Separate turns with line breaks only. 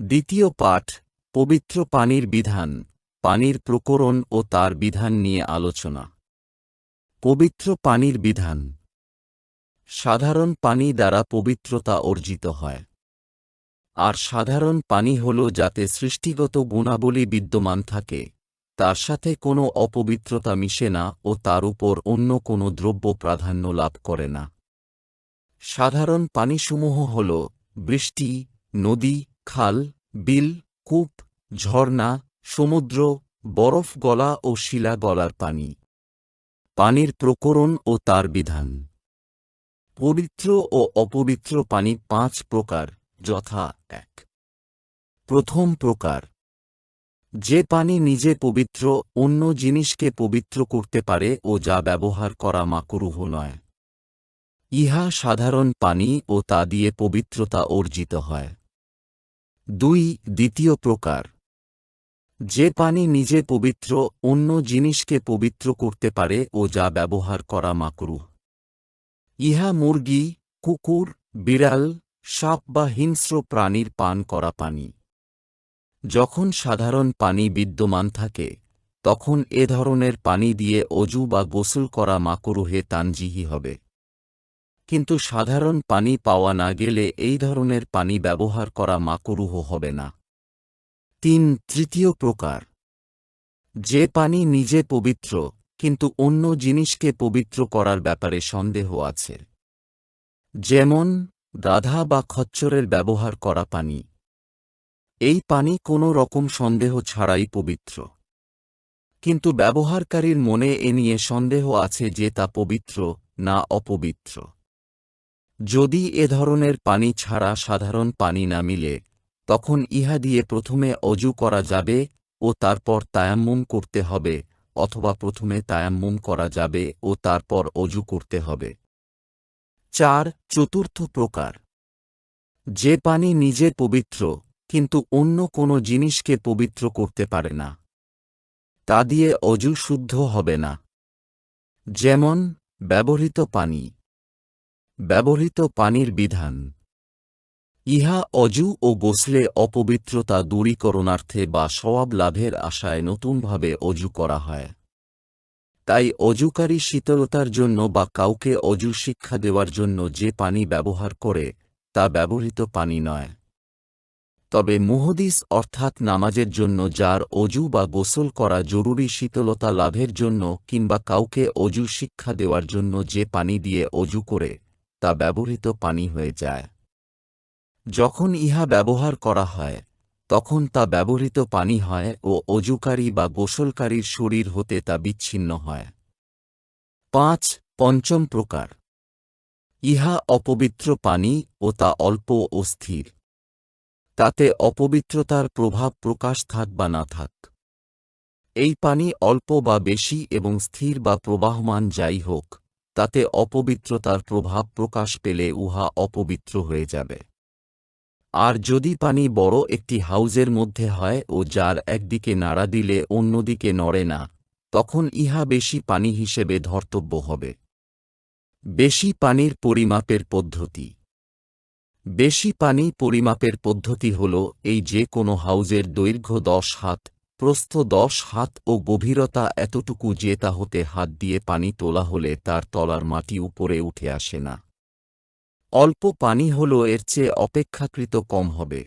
দ্বিতীয় পাঠ, পবিত্র পানির বিধান, পানির প্রকরণ ও তার বিধান নিয়ে আলোচনা। পবিত্র পানির বিধান। সাধারণ পানি দ্বারা পবিত্রতা অর্জিত হয়। আর সাধারণ পানি হল যাতে সৃষ্টিগত গুণাবলী বিদ্যমান থাকে, তার সাথে কোনো অপবিত্রতা মিশে না ও তার উপর অন্য কোনো দ্রব্য প্রাধান্য লাভ করে না। সাধারণ পানিসমূহ হল বৃষ্টি, নদী খাল, বিল, কূপ, ঝর্ণা, সমুদ্র, বরফ গলা ও শিলা গলার পানি। পানির প্রকরণ ও তার বিধান। পবিত্র ও অপবিত্র পানি পাঁচ প্রকার, যথা এক। প্রথম প্রকার, যে পানি নিজে পবিত্র, অন্য জিনিসকে পবিত্র করতে পারে ও যা ব্যবহার করা মাকরুহ নয়। ইহা সাধারণ পানি ও তা দিয়ে পবিত্রতা অর্জিত হয়। দুই, দ্বিতীয় প্রকার। যে পানি নিজে পবিত্র, অন্য জিনিসকে পবিত্র করতে পারে ও যা ব্যবহার করা মাকরুহ। ইহা মুরগি, কুকুর, বিড়াল, সাপ বা হিংস্র প্রাণীর পান করা পানি। যখন সাধারণ পানি বিদ্যমান থাকে, তখন এ ধরনের পানি দিয়ে অজু বা গোসল করা মাকরুহে তানজিহি হবে। কিন্তু সাধারণ পানি পাওয়া না গেলে এই ধরনের পানি ব্যবহার করা মাকরুহ হবে না। তিন, তৃতীয় প্রকার। যে পানি নিজে পবিত্র, কিন্তু অন্য জিনিসকে পবিত্র করার ব্যাপারে সন্দেহ আছে। যেমন, গাধা বা খচ্চরের ব্যবহার করা পানি। এই পানি কোনো রকম সন্দেহ ছাড়াই পবিত্র। কিন্তু ব্যবহারকারীর মনে এ নিয়ে সন্দেহ আছে যে তা পবিত্র, না অপবিত্র। যদি এ ধরনের পানি ছাড়া সাধারণ পানি না মিলে, তখন ইহা দিয়ে প্রথমে অজু করা যাবে ও তারপর তায়াম্মুম করতে হবে, অথবা প্রথমে তায়াম্মুম করা যাবে ও তারপর অজু করতে হবে। চার, চতুর্থ প্রকার। যে পানি নিজে পবিত্র, কিন্তু অন্য কোনো জিনিসকে পবিত্র করতে পারে না। তা দিয়ে অজু শুদ্ধ হবে না। যেমন, ব্যবহৃত পানি। ব্যবহৃত পানির বিধান। ইহা অজু ও গোসলে অপবিত্রতা দূরীকরণার্থে বা সওয়াব লাভের আশায় নতুনভাবে অজু করা হয়। তাই অজুকারী শীতলতার জন্য বা কাউকে অজু শিক্ষা দেওয়ার জন্য যে পানি ব্যবহার করে, তা ব্যবহৃত পানি নয়। তবে মুহদিস অর্থাৎ নামাজের জন্য যার অজু বা গোসল করা জরুরি শীতলতা লাভের জন্য কিংবা কাউকে অজু শিক্ষা দেওয়ার জন্য যে পানি দিয়ে অজু করে তা ব্যবহৃত পানি হয়ে যায়। যখন ইহা ব্যবহার করা হয়, তখন তা ব্যবহৃত পানি হয় ও অজুকারী বা গোসলকারীর শরীর হতে তা বিচ্ছিন্ন হয়। পাঁচ, পঞ্চম প্রকার। ইহা অপবিত্র পানি ও তা অল্প অস্থির তাতে অপবিত্রতার প্রভাব প্রকাশ থাক বা না থাক। এই পানি অল্প বা বেশি এবং স্থির বা প্রবাহমান যাই হোক তাতে অপবিত্রতার প্রভাব প্রকাশ পেলে উহা অপবিত্র হয়ে যাবে। আর যদি পানি বড় একটি হাউজের মধ্যে হয় ও যার একদিকে নাড়া দিলে অন্যদিকে নড়ে না, তখন ইহা বেশি পানি হিসেবে ধর্তব্য হবে। বেশি পানির পরিমাপের পদ্ধতি। বেশি পানি পরিমাপের পদ্ধতি হল এই যে কোনো হাউজের দৈর্ঘ্য দশ হাত প্রস্থ দশ হাত ও গভীরতা এতটুকু যে তা হতে হাত দিয়ে পানি তোলা হলে তার তলার মাটি উপরে উঠে আসে না। অল্প পানি হল এর চেয়ে অপেক্ষাকৃত কম হবে।